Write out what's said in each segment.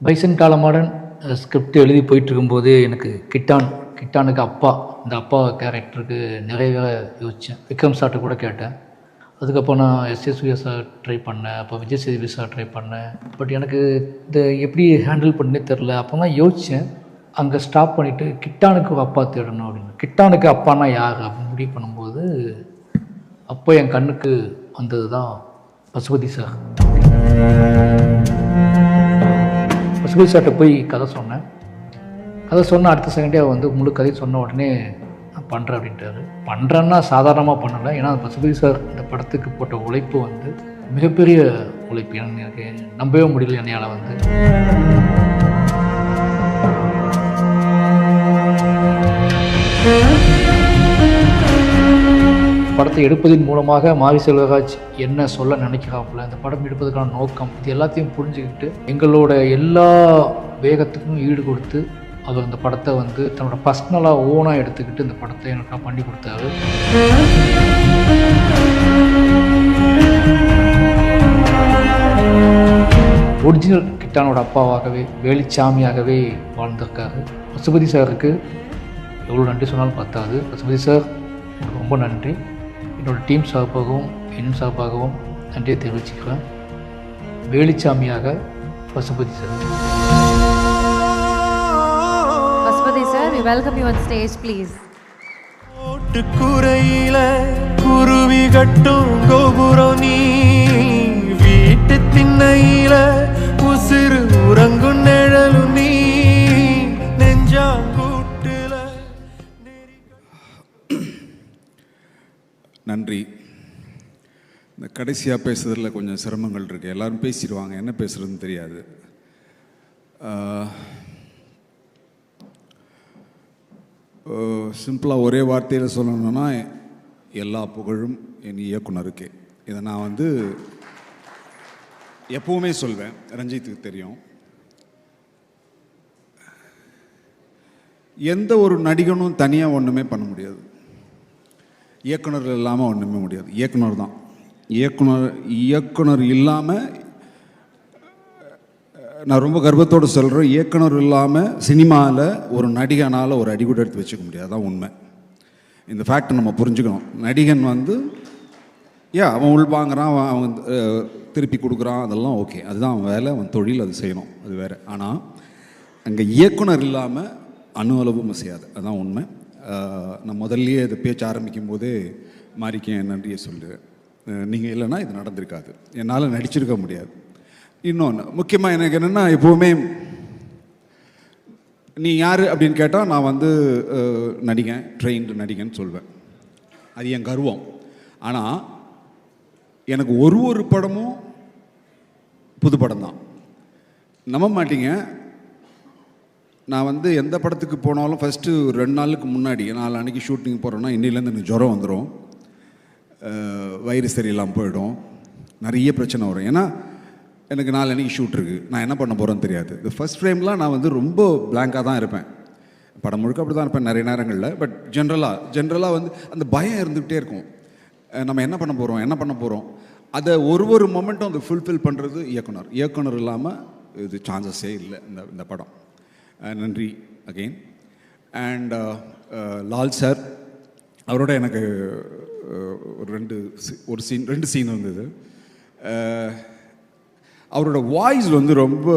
Bison Kaalamaadan script எழுதி போயிட்டு இருக்கும்போது எனக்கு கிட்டான் கிட்டானுக்கு அப்பா இந்த அப்பா கேரக்டருக்கு நிறைய யோசித்தேன் விக்ரம் சார்ட்டு கூட கேட்டேன். அதுக்கப்புறம் நான் எஸ் சார் ட்ரை பண்ணேன் அப்போ விஜய் சேதுபதி சார் ட்ரை பண்ணேன். பட் எனக்கு இந்த எப்படி ஹேண்டில் பண்ணே தெரில அப்போ தான் யோசித்தேன் அங்கே ஸ்டாப் பண்ணிவிட்டு கிட்டானுக்கு அப்பா தேடணும் அப்படின்னு. கிட்டானுக்கு அப்பானா யார்? அப்படின்னு முடிவு பண்ணும்போது அப்போ என் கண்ணுக்கு வந்தது தான் பசுபதி சார் பசுபதி சார்கிட்ட போய் கதை சொன்னேன். கதை சொன்ன அடுத்த செகண்டே அவர் வந்து முழு கதையை சொன்ன உடனே நான் பண்ணுறேன் அப்படின்ட்டாரு. பண்ணுறேன்னா சாதாரணமாக பண்ணலை. ஏன்னா பசுபதி சார் இந்த படத்துக்கு போட்ட உழைப்பு வந்து மிகப்பெரிய உழைப்பு. எனக்கு நம்பவே முடியல என்னையால் வந்து. படத்தை எடுப்பதன் மூலமாக மாவி செல்வராஜ் என்ன சொல்ல நினைக்கிறாப்புல? இந்த படம் எடுப்பதற்கான நோக்கம் இது எல்லாத்தையும் புரிஞ்சுக்கிட்டு எங்களோட எல்லா வேகத்துக்கும் ஈடு கொடுத்து அவர் இந்த படத்தை வந்து தன்னோட பர்சனலாக ஓனாக எடுத்துக்கிட்டு இந்த படத்தை எனக்கு பண்ணி கொடுத்தாரு. ஒரிஜினல் கிட்டானோட அப்பாவாகவே வேலிச்சாமியாகவே வாழ்ந்திருக்காரு. பசுபதி சாருக்கு எவ்வளோ நன்றி சொன்னாலும் பத்தாது. பசுபதி சார் ரொம்ப நன்றி. என்னோடய டீம் சார்பாகவும் என் சார்பாகவும் நன்றியை தெரிவிச்சுக்கிறேன். வேலுச்சாமியாக Pasupathi sir. Pashupati sir, we welcome you on stage, please. ஓட்டுக்குறையில குருவி கட்டும் கோபுரம் நீ வீட்டு திண்ணையில உசிறு உறங்கும் நிழலும் நீ. நன்றி. இந்த கடைசியாக பேசுறதில் கொஞ்சம் சிரமங்கள் இருக்குது எல்லாரும் பேசிடுவாங்க. என்ன பேசுகிறதுன்னு தெரியாது. சிம்பிளாக ஒரே வார்த்தையில் சொல்லணும்னா எல்லா புகழும் என் இயக்குனருக்கே. இதை நான் வந்து எப்பவுமே சொல்வேன். ரஞ்சித்துக்கு தெரியும். எந்த ஒரு நடிகனும் தனியாக ஒன்றுமே பண்ண முடியாது. இயக்குனர் இல்லாமல் ஒன்றுமே முடியாது. இயக்குனர் தான். இயக்குனர் இயக்குனர் இல்லாமல் நான் ரொம்ப கர்வத்தோடு சொல்கிறேன் இயக்குனர் இல்லாமல் சினிமாவில் ஒரு நடிகனால் ஒரு அடி கூட எடுத்து வச்சுக்க முடியாது. தான் உண்மை. இந்த ஃபேக்டை நம்ம புரிஞ்சுக்கணும். நடிகன் வந்து ஏ அவன் உள்வாங்குறான் அவன் அவன் திருப்பி கொடுக்குறான். அதெல்லாம் ஓகே அதுதான் அவன் வேலை அவன் தொழில் அது செய்யணும். அது வேறு. ஆனால் அங்கே இயக்குனர் இல்லாமல் அணு அளவும் செய்யாது. அதுதான் உண்மை. நான் முதல்லையே இதை பேச்சு ஆரம்பிக்கும் போதே மாறிக்க என் நன்றியை சொல்லுவேன் நீங்கள் இல்லைன்னா இது நடந்திருக்காது. என்னால் நடிச்சிருக்க முடியாது. இன்னொன்று முக்கியமாக எனக்கு என்னென்னா எப்போவுமே நீ யார் அப்படின்னு கேட்டால் நான் வந்து நடிகன் ட்ரெயின்டு நடிகன்னு சொல்வேன். அது என் கர்வம். ஆனால் எனக்கு ஒரு ஒரு படமும் புது படம் தான். நம்ப மாட்டீங்க. நான் வந்து எந்த படத்துக்கு போனாலும் ஃபஸ்ட்டு ரெண்டு நாளுக்கு முன்னாடி நாலு அன்னைக்கு ஷூட்டிங் போகிறேன்னா இன்னிலேருந்து எனக்கு ஜுரம் வந்துடும் வயிறு சரியில்லாமல் போயிடும். நிறைய பிரச்சனை வரும். ஏன்னா எனக்கு நாலு அன்றைக்கி ஷூட் இருக்குது நான் என்ன பண்ண போகிறேன்னு தெரியாது. இந்த ஃபஸ்ட் ஃப்ரேம்லாம் நான் வந்து ரொம்ப பிளாங்காக தான் இருப்பேன். படம் முழுக்க அப்படி தான் இருப்பேன் நிறைய நேரங்களில். பட் ஜென்ரலாக ஜென்ரலாக வந்து அந்த பயம் இருந்துக்கிட்டே இருக்கும். நம்ம என்ன பண்ண போகிறோம் என்ன பண்ண போகிறோம் அதை ஒரு ஒரு மொமெண்ட்டும் அதை ஃபுல்ஃபில் பண்ணுறது இயக்குனர். இயக்குனர் இல்லாமல் இது சான்சஸே இல்லை இந்த இந்த படம். நன்றி again and uh, uh, Lal sir அவரோட எனக்கு ஒரு ரெண்டு ஒரு சீன் ரெண்டு சீன் வந்தது. அவரோட வாய்ஸ் வந்து ரொம்ப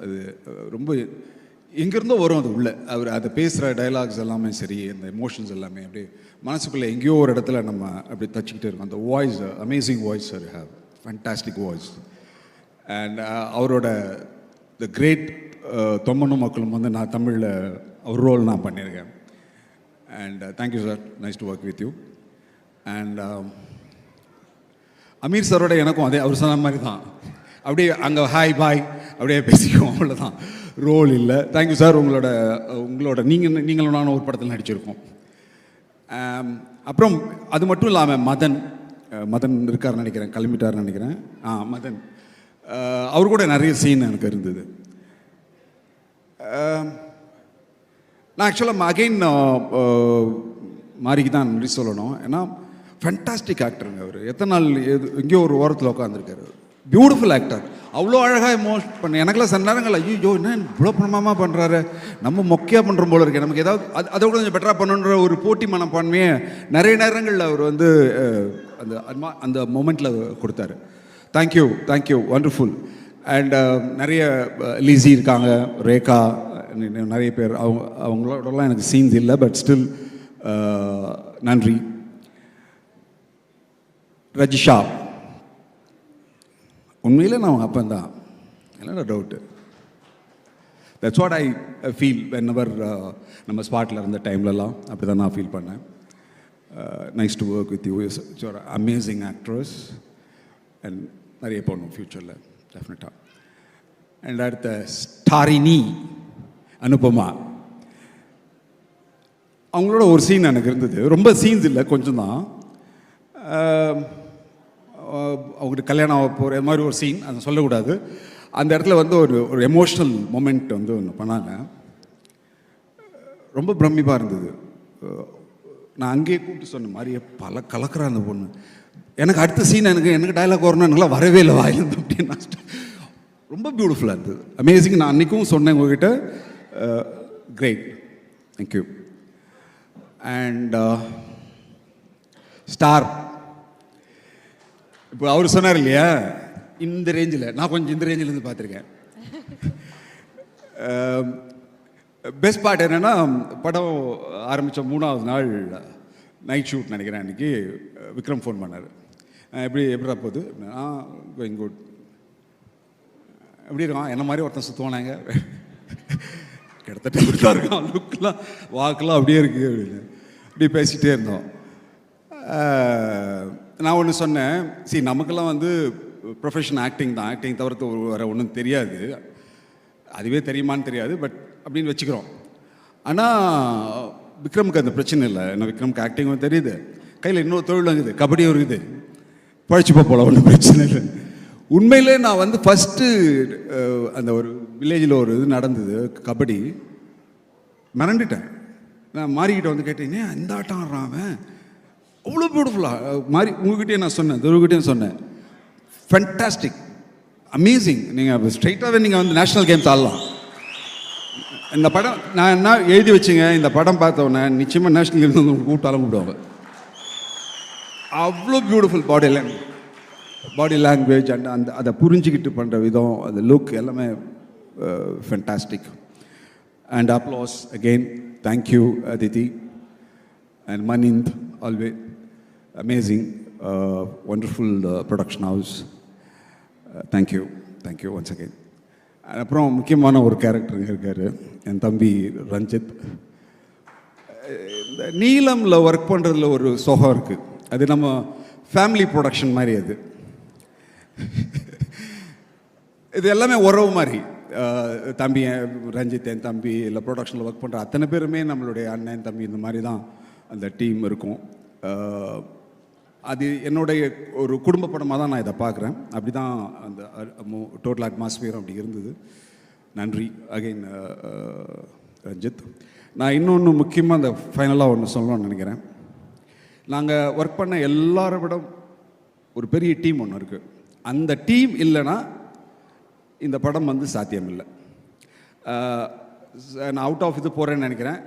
அது ரொம்ப எங்கேருந்தோ வரும் அது உள்ள. அவர் அதை பேசுகிற டயலாக்ஸ் எல்லாமே சரி அந்த எமோஷன்ஸ் எல்லாமே அப்படியே மனசுக்குள்ளே எங்கேயோ ஒரு இடத்துல நம்ம அப்படி தச்சுக்கிட்டே இருக்கோம். அந்த voice amazing voice sir have fantastic voice and அவரோட த கிரேட் தொம்மனும் மக்களும் வந்து நான் தமிழில் ஒரு ரோல் நான் பண்ணியிருக்கேன். And thank you sir nice to work with you and Aamir சாரோட எனக்கும் அதே அவர் சொன்ன மாதிரி தான். அப்படியே அங்கே ஹாய் பாய் அப்படியே பேசிக்குவோம் அவ்வளோதான் ரோல் இல்லை. தேங்க்யூ சார் உங்களோட உங்களோட நீங்கள் நீங்களும் நானும் ஒரு படத்தில் நடிச்சிருக்கோம். Um, அப்புறம் அது மட்டும் இல்லாமல் மதன் மதன் இருக்காருன்னு நினைக்கிறேன் கிளம்பிட்டார்னு நினைக்கிறேன். ஆ மதன். அவர் கூட நிறைய சீன் எனக்கு இருந்தது. நான் ஆக்சுவலாக அகைன் மாறிக்கு தான் நன்றி சொல்லணும். ஏன்னா ஃபென்டாஸ்டிக் ஆக்டருங்க அவர். எத்தனை நாள் எது எங்கேயோ ஒரு ஓரத்தில் உட்காந்துருக்காரு பியூட்டிஃபுல் ஆக்டர் அவ்வளோ அழகாக எமோஷன் பண்ண எனக்கெல்லாம் சில நேரங்கள் ஐயோ என்ன இவ்வளோ பிரமாமாக பண்ணுறாரு நம்ம மொக்கையாக பண்ணுற போல இருக்கு. நமக்கு ஏதாவது அது அதை விட கொஞ்சம் பெட்டராக பண்ணணுன்ற ஒரு போட்டி மனப்பான்மையை நிறைய நேரங்களில் அவர் வந்து அந்த அந்த மொமெண்ட்டில் கொடுத்தாரு. Thank you thank you wonderful and uh, நிறைய uh, லீசி இருக்காங்க ரேகா நிறைய பேர். அவங்க அவங்களோடலாம் எனக்கு சீன்ஸ் இல்லை பட் ஸ்டில் நன்றி. ரஜிஷா. உண்மையில் நான் அவங்க அப்பன் தான். என்னடா doubt that's what I feel whenever நம்ம ஸ்பாட்டில் இருந்த டைம்லலாம் அப்படி தான் நான் ஃபீல் பண்ணேன். Nice to work with you is amazing actress and நிறைய போகணும் ஃப்யூச்சரில் டெஃபினட்டாக அண்ட் அடுத்த ஸ்டாரினி அனுபமா அவங்களோட ஒரு சீன் எனக்கு இருந்தது. ரொம்ப சீன்ஸ் இல்லை கொஞ்சம் தான். அவங்களுக்கு கல்யாணம் ஆக போகிற மாதிரி ஒரு சீன் அதை சொல்லக்கூடாது. அந்த இடத்துல வந்து ஒரு ஒரு எமோஷ்னல் மொமெண்ட் வந்து ஒன்று பண்ணாங்க. ரொம்ப பிரமிப்பாக இருந்தது. நான் அங்கேயே கூப்பிட்டு சொன்ன மாதிரியே பல கலக்கிறான் அந்த பொண்ணு. எனக்கு அடுத்த சீன் எனக்கு எனக்கு டைலாக் வரணும் எனக்குலாம் வரவே இல்லை வாயிலிருந்து அப்படின்னு ரொம்ப பியூட்டிஃபுல்லாக இருந்தது. அமேசிங் நான் அன்றைக்கும் சொன்னேன் உங்ககிட்ட. கிரேட் தேங்க்யூ அண்ட் ஸ்டார் இப்போ அவர் சொன்னார் இல்லையா? இந்த ரேஞ்சில் நான் கொஞ்சம் இந்த ரேஞ்சிலேருந்து பார்த்துருக்கேன். பெஸ்ட் பார்ட் என்னென்னா படம் ஆரம்பித்த மூணாவது நாள் நைட் ஷூட் நினைக்கிறேன் அன்றைக்கி விக்ரம் ஃபோன் பண்ணார். எப்படி எப்படிடா போகுது? ஆ கோயிங் குட் எப்படி இருக்கான்? என்ன மாதிரி ஒருத்தன் சுற்றுவானாங்க கிட்டத்தட்ட இப்படி தான் இருக்கான். லுக்கெலாம் வாக்கெலாம் அப்படியே இருக்குது அப்படின்னு. இப்படி பேசிகிட்டே இருந்தோம். நான் ஒன்று சொன்னேன். சரி நமக்கெல்லாம் வந்து ப்ரொஃபஷன் ஆக்டிங் தான். ஆக்டிங் தவிர்த்து வர ஒன்றும் தெரியாது. அதுவே தெரியுமான்னு தெரியாது. பட் அப்படின்னு வச்சுக்கிறோம். ஆனால் விக்ரமுக்கு அந்த பிரச்சனை இல்லை. ஏன்னா விக்ரமுக்கு ஆக்டிங்கும் தெரியுது. கையில் இன்னொரு தொழில் இருக்குது கபடியும் இருக்குது பழச்சிப்போ போல ஒன்றும் பிரச்சனை இல்லை. உண்மையிலே நான் வந்து ஃபஸ்ட்டு அந்த ஒரு வில்லேஜில் ஒரு இது நடந்தது கபடி. மிரண்டுட்டேன். நான் மாறிக்கிட்ட வந்து கேட்டீங்கன்னா இந்த ஆட்டம் ஆடுறான் அவன்? அவ்வளோ பியூட்டிஃபுல்லாக மாறி உங்ககிட்டயே நான் சொன்னேன் துருகிட்டேயும் சொன்னேன். ஃபென்டாஸ்டிக் அமேசிங் நீங்கள் ஸ்ட்ரைட்டாகவே நீங்கள் வந்து நேஷ்னல் கேம்ஸ் ஆடலாம். இந்த படம் நான் என்ன எழுதி வச்சுங்க இந்த படம் பார்த்தோன்னே நிச்சயமாக நேஷனல் இருந்து உங்களுக்கு கூப்பிட்டாலும் கூப்பிடுவாங்க. அவ்வளோ beautiful body language body language and அந்த அதை புரிஞ்சுக்கிட்டு பண்ணுற விதம் அந்த லுக் எல்லாமே fantastic and applause again thank you Aditi and மனிந்த் always amazing wonderful production house thank you thank you once again அப்புறம் முக்கியமான ஒரு கேரக்டர் இருக்கார். என் தம்பி ரஞ்சித். இந்த நீலமில் ஒர்க் பண்ணுறதுல ஒரு சுகம் இருக்குது அது நம்ம ஃபேமிலி ப்ரொடக்ஷன் மாதிரி அது. இது எல்லாமே உறவு மாதிரி. தம்பி என் ரஞ்சித் என் தம்பி இல்லை ப்ரொடக்ஷனில் ஒர்க் பண்ணுற அத்தனை பேருமே நம்மளுடைய அண்ணன் தம்பி இந்த மாதிரி தான் அந்த டீம் இருக்கும். அது என்னுடைய ஒரு குடும்ப படமாக தான் நான் இதை பார்க்குறேன். அப்படி தான் அந்த டோட்டல் அட்மாஸ்பியர் அப்படி இருந்தது. நன்றி அகைன் ரஞ்சித். நான் இன்னொன்று முக்கியமாக அந்த ஃபைனலாக ஒன்று சொல்லணும்னு நினைக்கிறேன். நாங்கள் ஒர்க் பண்ண எல்லாரை விட ஒரு பெரிய டீம் ஒன்று இருக்குது அந்த டீம் இல்லைன்னா இந்த படம் வந்து சாத்தியம் இல்லை நான் அவுட் ஆஃப் இது போகிறேன்னு நினைக்கிறேன்.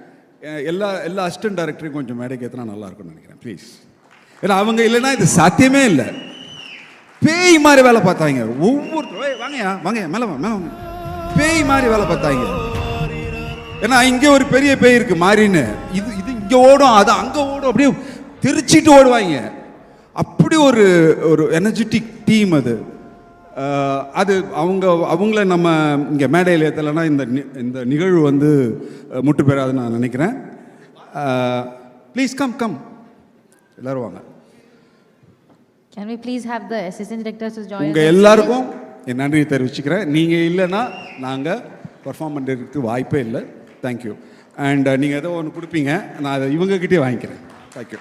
எல்லா எல்லா அசிஸ்டன்ட் டைரக்டரையும் கொஞ்சம் மேடைக்கு ஏற்றினா நல்லா இருக்கும்னு நினைக்கிறேன். ப்ளீஸ் ஏன்னா அவங்க இல்லைன்னா இது சாத்தியமே இல்லை. பேய் மாதிரி வேலை பார்த்தாங்க. ஒவ்வொருத்தரும் வாங்கயா வாங்கயா மேலே வாங்க மேலே வாங்க பேய் மாதிரி வேலை பார்த்தாங்க. ஏன்னா இங்கே ஒரு பெரிய பேய் இருக்கு மாறின்னு இது இது இங்கே ஓடும் அது அங்கே ஓடும் அப்படியே திருச்சிட்டு ஓடுவாங்க. அப்படி ஒரு ஒரு எனர்ஜெட்டிக் டீம் அது. அது அவங்க அவங்கள நம்ம இங்கே மேடையில் ஏற்றலைன்னா இந்த நி- இந்த நிகழ்வு வந்து முட்டு பெறாதுன்னு நான் நினைக்கிறேன். ப்ளீஸ் கம் கம் எல்லாரும் வாங்க. Can we please have the assistant directors to join உங்க உங்கள் எல்லாருக்கும் என் நன்றியை தெரிவிச்சுக்கிறேன். நீங்கள் இல்லைன்னா நாங்கள் பர்ஃபார்ம் பண்ணுறதுக்கு வாய்ப்பே இல்லை. தேங்க்யூ அண்ட் நீங்கள் ஏதோ ஒன்று கொடுப்பீங்க. நான் அதை இவங்ககிட்டயே வாங்கிக்கிறேன். தேங்க்யூ